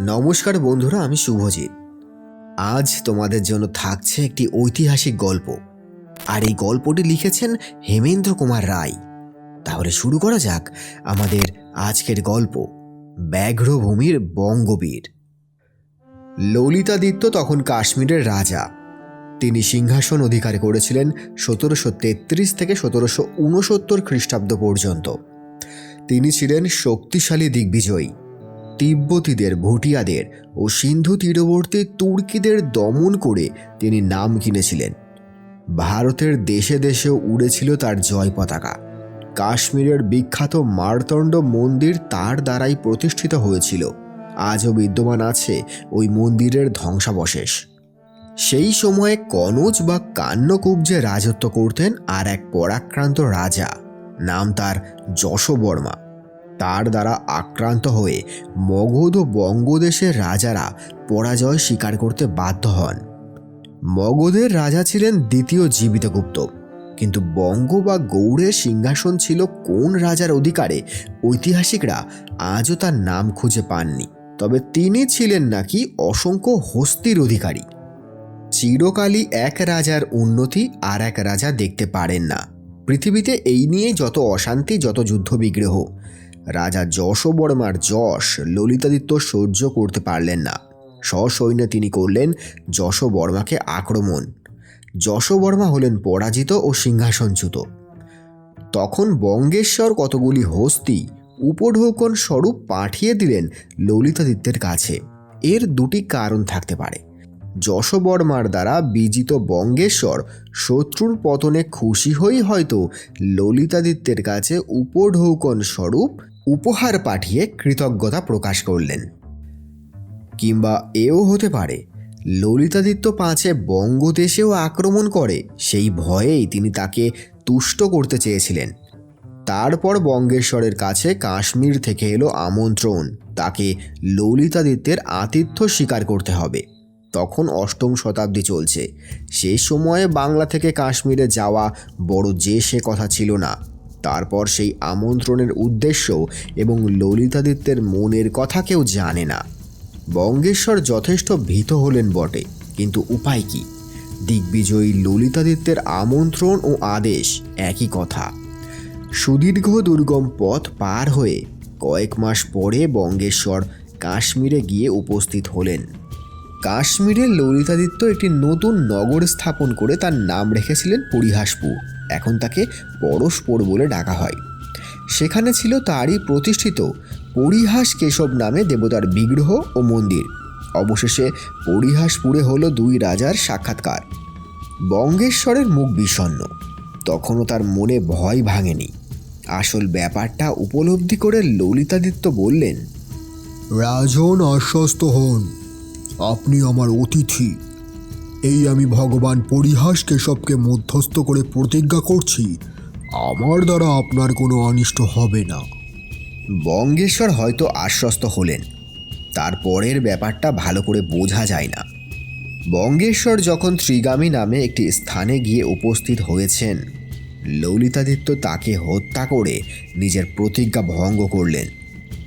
নমস্কার বন্ধুরা, আমি শুভজিৎ। আজ তোমাদের জন্য থাকছে একটি ঐতিহাসিক গল্প। আর এই গল্পটি লিখেছেন হেমেন্দ্র কুমার রায়। তাহলে শুরু করা যাক আমাদের আজকের গল্প, ব্যাঘ্রভূমির বঙ্গবীর। ললিতাদিত্য তখন কাশ্মীরের রাজা। তিনি সিংহাসন অধিকার করেছিলেন সতেরোশো তেত্রিশ থেকে সতেরোশো উনসত্তর খ্রিস্টাব্দ পর্যন্ত। তিনি ছিলেন শক্তিশালী দিগ্বিজয়ী। তিব্বতীদের ভুটিয়াদের ও সিন্ধু তীরবর্তী তুর্কিদের দমন করে তিনি নাম কিনেছিলেন। ভারতের দেশে দেশেও উড়েছিল তার জয় পতাকা। কাশ্মীরের বিখ্যাত মারতণ্ড মন্দির তার দ্বারাই প্রতিষ্ঠিত হয়েছিল। আজও বিদ্যমান আছে ওই মন্দিরের ধ্বংসাবশেষ। সেই সময়ে কনজ বা কান্যকুব্জে রাজত্ব করতেন আর এক পরাক্রান্ত রাজা, নাম তার যশবর্মা। তার দ্বারা আক্রান্ত হয়ে মগধ ও বঙ্গদেশের রাজারা পরাজয় স্বীকার করতে বাধ্য হন। মগধের রাজা ছিলেন দ্বিতীয় জীবিতগুপ্ত। কিন্তু বঙ্গ বা গৌড়ের সিংহাসন ছিল কোন রাজার অধিকারে ঐতিহাসিকরা আজও তার নাম খুঁজে পাননি। তবে তিনি ছিলেন নাকি অসংখ্য হস্তির অধিকারী। চিরকালই এক রাজার উন্নতি আর এক রাজা দেখতে পারেন না। পৃথিবীতে এই নিয়ে যত অশান্তি, যত যুদ্ধ বিগ্রহ রাজা যশবর্মার যশ ললিতাদিত্য সহ্য করতে পারলেন না। সসৈন্যে তিনি করলেন যশবর্মাকে আক্রমণ। যশবর্মা হলেন পরাজিত ও সিংহাসনচ্যুত। তখন বঙ্গেশ্বর কতগুলি হস্তি উপঢৌকন স্বরূপ পাঠিয়ে দিলেন ললিতাদিত্যের কাছে। এর দুটি কারণ থাকতে পারে। যশবর্মার দ্বারা বিজিত বঙ্গেশ্বর শত্রুর পতনে খুশি হয়েই হয়তো ললিতাদিত্যের কাছে উপঢৌকন স্বরূপ উপহার পাঠিয়ে কৃতজ্ঞতা প্রকাশ করলেন। কিংবা এও হতে পারে, ললিতাদিত্য পাঁচে বঙ্গদেশেও আক্রমণ করে, সেই ভয়েই তিনি তাকে তুষ্ট করতে চেয়েছিলেন। তারপর বঙ্গেশ্বরের কাছে কাশ্মীর থেকে এলো আমন্ত্রণ, তাকে ললিতাদিত্যের আতিথ্য স্বীকার করতে হবে। তখন অষ্টম শতাব্দী চলছে। সেই সময়ে বাংলা থেকে কাশ্মীরে যাওয়া বড় যে সে কথা ছিল না। তারপর সেই আমন্ত্রণের উদ্দেশ্য এবং ললিতাদিত্যের মনের কথা কেউ জানে না। বঙ্গেশ্বর যথেষ্ট ভীত হলেন বটে, কিন্তু উপায় কি? দিগ্বিজয়ী ললিতাদিত্যের আমন্ত্রণ ও আদেশ একই কথা। সুদীর্ঘ দুর্গম পথ পার হয়ে কয়েক মাস পরে বঙ্গেশ্বর কাশ্মীরে গিয়ে উপস্থিত হলেন। কাশ্মীরে ললিতাদিত্য একটি নতুন নগর স্থাপন করে তার নাম রেখেছিলেন পরিহাসপুর, এখন তাকে পরশপুর বলে ডাকা হয়। সেখানে ছিল তারই প্রতিষ্ঠিত পরিহাস কেশব নামে দেবতার বিগ্রহ ও মন্দির। অবশেষে পরিহাসপুরে হলো দুই রাজার সাক্ষাৎকার। বঙ্গেশ্বরের মুখ বিষণ্ণ তখনও তার মনে ভয় ভাঙেনি। আসল ব্যাপারটা উপলব্ধি করে ললিতাদিত্য বললেন, রাজন আশ্বস্ত হন। আপনি আমার অতিথি। এই আমি ভগবান পরিহাস কেশবকে মধ্যস্থ করে প্রতিজ্ঞা করছি। আমার দ্বারা আপনার কোনো অনিষ্ট হবে না। বঙ্গেশ্বর হয়তো আশ্বস্ত হলেন। তারপরের ব্যাপারটা ভালো করে বোঝা যায় না। বঙ্গেশ্বর যখন ত্রিগামী নামে একটি স্থানে গিয়ে উপস্থিত হয়েছেন ললিতাদিত্য তাকে হত্যা করে নিজের প্রতিজ্ঞা ভঙ্গ করলেন।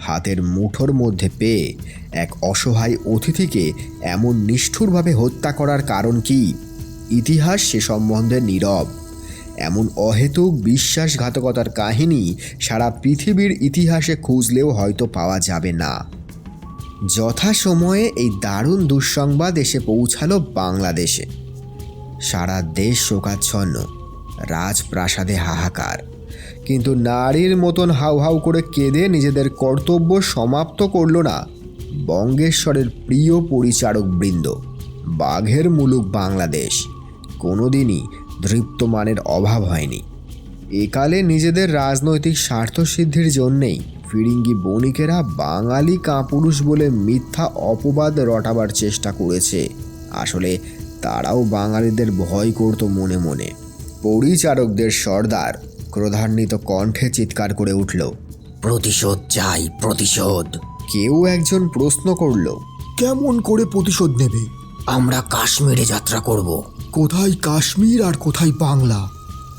হাতের মুঠোর মধ্যে পেয়ে এক অসহায় অতিথিকে এমন নিষ্ঠুরভাবে হত্যা করার কারণ কি? ইতিহাস সে সম্বন্ধে নীরব। এমন অহেতুক বিশ্বাসঘাতকতার কাহিনী সারা পৃথিবীর ইতিহাসে খুঁজলেও হয়তো পাওয়া যাবে না। যথাসময়ে এই দারুণ দুঃসংবাদ এসে পৌঁছালো বাংলাদেশে। সারা দেশ শোকাচ্ছন্ন, রাজপ্রাসাদে হাহাকার। কিন্তু নারীর মতন হাউ হাউ করে কেঁদে নিজেদের কর্তব্য সমাপ্ত করল না। বঙ্গেশ্বরের প্রিয় পরিচারক বৃন্দ, বাঘের মুলুক বাংলাদেশ। কোনোদিনই দৃপ্তমানের অভাব হয়নি। একালে নিজেদের রাজনৈতিক স্বার্থসিদ্ধির জন্যেই ফিরিঙ্গি বণিকেরা বাঙালি কাপুরুষ বলে মিথ্যা অপবাদ রটাবার চেষ্টা করেছে। আসলে তারাও বাঙালিদের ভয় করত মনে মনে। পরিচারকদের সর্দার ক্রোধান্বিত কণ্ঠে চিৎকার করে উঠল, প্রতিশোধ চাই, প্রতিশোধ! কেউ একজন প্রশ্ন করল কেমন করে প্রতিশোধ নেবে? আমরা কাশ্মীরে যাত্রা করব। কোথায় কাশ্মীর আর কোথায় বাংলা?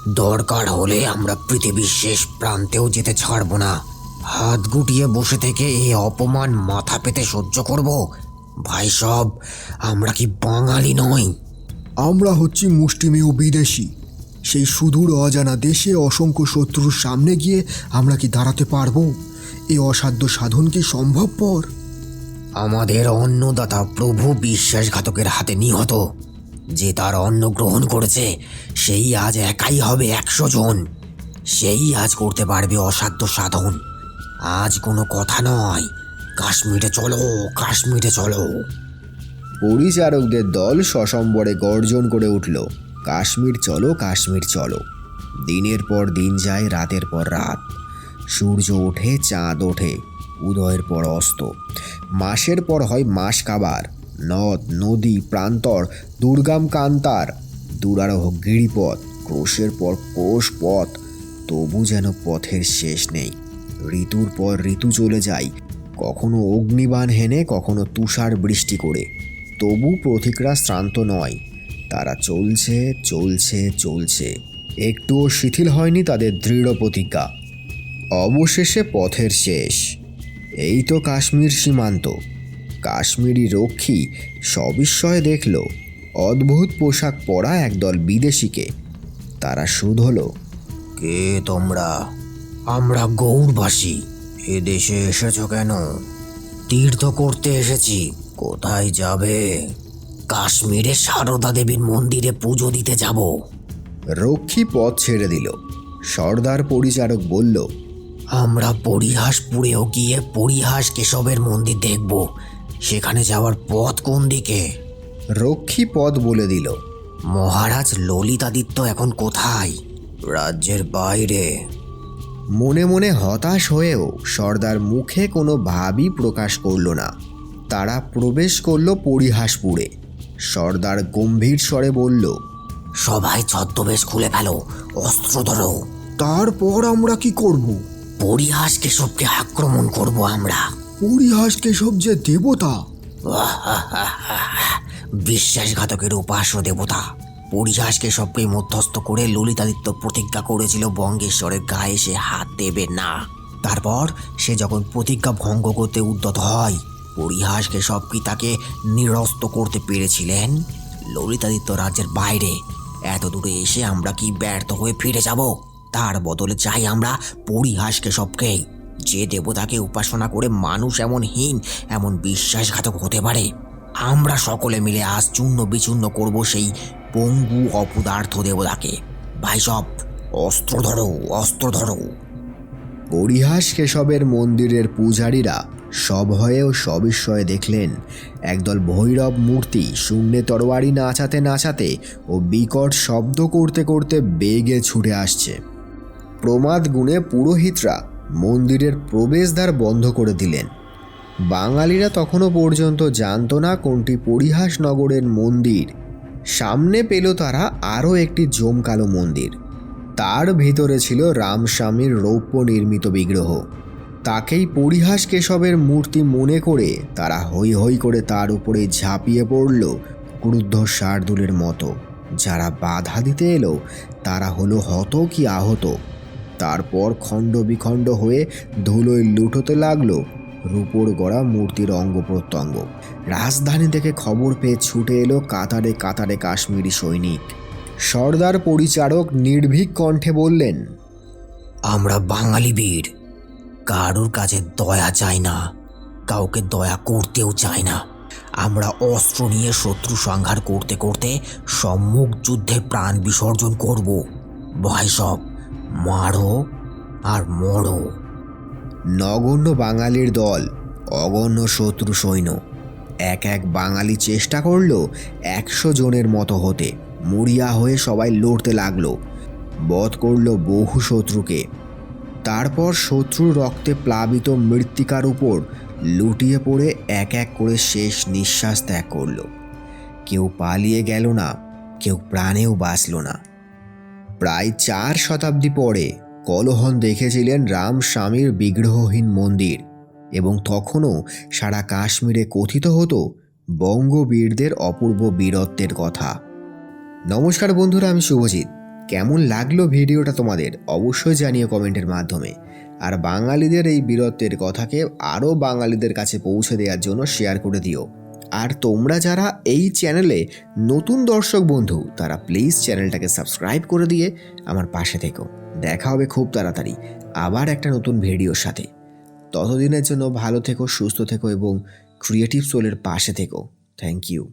দরকার হলে আমরা পৃথিবীর শেষ প্রান্তেও যেতে ছাড়ব না। হাত গুটিয়ে বসে থেকে এই অপমান মাথা পেতে সহ্য করব। ভাই সব আমরা কি বাঙালি নই? আমরা হচ্ছি মুষ্টিমেয় বিদেশি। সেই সুদূর অজানা দেশে অসংখ্য শত্রুর সামনে গিয়ে আমরা কি দাঁড়াতে পারব? এই অসাধ্য সাধন কি সম্ভবপর? আমাদের অন্নদাতা প্রভু বিশ্বাসঘাতকের হাতে নিহত। যে তার অন্ন গ্রহণ করেছে সেই আজ একাই হবে একশো জন। সেই আজ করতে পারবে অসাধ্য সাধন। আজ কোনো কথা নয়। কাশ্মীরে চলো কাশ্মীরে চলো। পরিচারকদের দল সসম্বরে গর্জন করে উঠল কাশ্মীর চলো কাশ্মীর চলো। দিনের পর দিন যায় রাতের পর রাত। সূর্য ওঠে, চাঁদ ওঠে, উদয়ের পর অস্ত। মাসের পর হয় মাস কাবার। নদ, নদী, প্রান্তর, দুর্গাম কান্তার, দুরারোহ গিরিপথ, ক্রোশের পর ক্রোশ পথ, তবু যেন পথের শেষ নেই। ঋতুর পর ঋতু চলে যায়, কখনো অগ্নিবাণ হেনে, কখনো তুষার বৃষ্টি করে। তবু প্রতিকরা শ্রান্ত নয়, তারা চলছে চলছে চলছে। একটুও শিথিল হয়নি তাদের দৃঢ় প্রতিজ্ঞা। অবশেষে পথের শেষ। এই তো কাশ্মীর সীমান্ত। কাশ্মীরি রক্ষী সবিস্ময়ে দেখল, অদ্ভুত পোশাক পরা একদল বিদেশিকে। তারা শুধল কে তোমরা? আমরা গৌড়বাসী। এ দেশে এসেছ কেন? তীর্থ করতে এসেছি। কোথায় যাবে? কাশ্মীরে সারদা দেবীর মন্দিরে পুজো দিতে যাব। রক্ষী পথ ছেড়ে দিল। সর্দার পরিচারক বলল আমরা পরিহাসপুরেও গিয়ে পরিহাস কেশবের মন্দির দেখব। সেখানে যাওয়ার পথ কোন দিকে? রক্ষী পথ বলে দিল। মহারাজ ললিতাদিত্য এখন কোথায়? রাজ্যের বাইরে। মনে মনে হতাশ হয়েও সর্দার মুখে কোনো ভাবই প্রকাশ করল না। তারা প্রবেশ করল পরিহাসপুরে। সর্দার গম্ভীর স্বরে বলল সবাই ছদ্মবেশ খুলে ফেলো অস্ত্র ধরো। তারপর আমরা কি করব? পরিহাস কেশবকে আক্রমণ করব আমরা। পরিহাস কেশব যে দেবতা। বিশ্বাসঘাতকের উপাস্য দেবতা। পরিহাস কেশবকে মধ্যস্থ করে ললিতাদিত্য প্রতিজ্ঞা করেছিল বঙ্গেশ্বরের গায়ে সে হাত দেবে না। তারপর সে যখন প্রতিজ্ঞা ভঙ্গ করতে উদ্যত হয় পরিহাস কেশব কি তাকে নিরস্ত করতে পেরেছিলেন? ললিতাদিত্য রাজ্যের বাইরে। এত দূরে এসে আমরা কি ব্যর্থ হয়ে ফিরে যাব? তার বদলে চাই আমরা পরিহাস কেশবকেই যে দেবতাকে উপাসনা করে মানুষ এমন হীন, এমন বিশ্বাসঘাতক হতে পারে। আমরা সকলে মিলে আজ চূর্ণ বিচূর্ণ করব সেই পঙ্গু অপদার্থ দেবতাকে। ভাই সব, অস্ত্র ধরো অস্ত্র ধরো। পরিহাস কেশবের মন্দিরের পূজারীরা সভয়ে ও সবিস্ময়ে দেখলেন, একদল ভৈরব মূর্তি শূন্যে তরবারি নাচাতে নাচাতে ও বিকট শব্দ করতে করতে বেগে ছুটে আসছে। প্রমাদ গুণে পুরোহিতরা মন্দিরের প্রবেশদ্বার বন্ধ করে দিলেন। বাঙালিরা তখনও পর্যন্ত জানত না কোনটি পরিহাস নগরের মন্দির। সামনে পেল তারা আরও একটি জমকালো মন্দির। তার ভিতরে ছিল রামস্বামীর রৌপ্য নির্মিত বিগ্রহ। তাকেই পরিহাস কেশবের মূর্তি মনে করে তারা হৈ হৈ করে তার উপরে ঝাঁপিয়ে পড়ল ক্রুদ্ধ শার্দুলের মতো। যারা বাধা দিতে এলো, তারা হলো হত কি আহত। তারপর খণ্ড বিখণ্ড হয়ে ধুলোয় লুটোতে লাগল রূপোর গড়া মূর্তির অঙ্গ প্রত্যঙ্গ। রাজধানী থেকে খবর পেয়ে ছুটে এলো কাতারে কাতারে কাশ্মীরি সৈনিক। সর্দার পরিচারক নির্ভীক কণ্ঠে বললেন, আমরা বাঙালি বীর, কারোর কাছে দয়া চাই না, কাউকে দয়া করতেও চাই না। আমরা অস্ত্র নিয়ে শত্রু সংহার করতে করতে সম্মুখ যুদ্ধে প্রাণ বিসর্জন করব। ভয় সব মারো আর মরো। নগণ্য বাঙালির দল, অগণ্য শত্রু সৈন্য, এক এক বাঙালি চেষ্টা করল একশো জনের মতো হতে। মরিয়া হয়ে সবাই লড়তে লাগল, বধ করল বহু শত্রুকে। তারপর শত্রুর রক্তে প্লাবিত মৃত্তিকার উপর লুটিয়ে পড়ে এক এক করে শেষ নিঃশ্বাস ত্যাগ করল। কেউ পালিয়ে গেল না, কেউ প্রাণেও বাঁচল না। প্রায় চার শতাব্দী পরে কলহন দেখেছিলেন রাম স্বামীর বিগ্রহহীন মন্দির এবং তখনও সারা কাশ্মীরে কথিত হতো বঙ্গবীরদের অপূর্ব বীরত্বের কথা। নমস্কার বন্ধুরা, আমি শুভজিৎ। কেমন লাগল ভিডিওটা তোমাদের? অবশ্যই জানিও কমেন্টের মাধ্যমে। আর বাঙালিদের এই বীরত্বের কথাকে আরও বাঙালিদের কাছে পৌঁছে দেওয়ার জন্য শেয়ার করে দিও। আর তোমরা যারা এই চ্যানেলে নতুন দর্শক বন্ধু, তারা প্লিজ চ্যানেলটাকে সাবস্ক্রাইব করে দিয়ে আমার পাশে থেকো। দেখা হবে খুব তাড়াতাড়ি আবার একটা নতুন ভিডিওর সাথে। ততদিনের জন্য ভালো থেকো, সুস্থ থেকো এবং ক্রিয়েটিভ সোলের পাশে থেকো। Thank you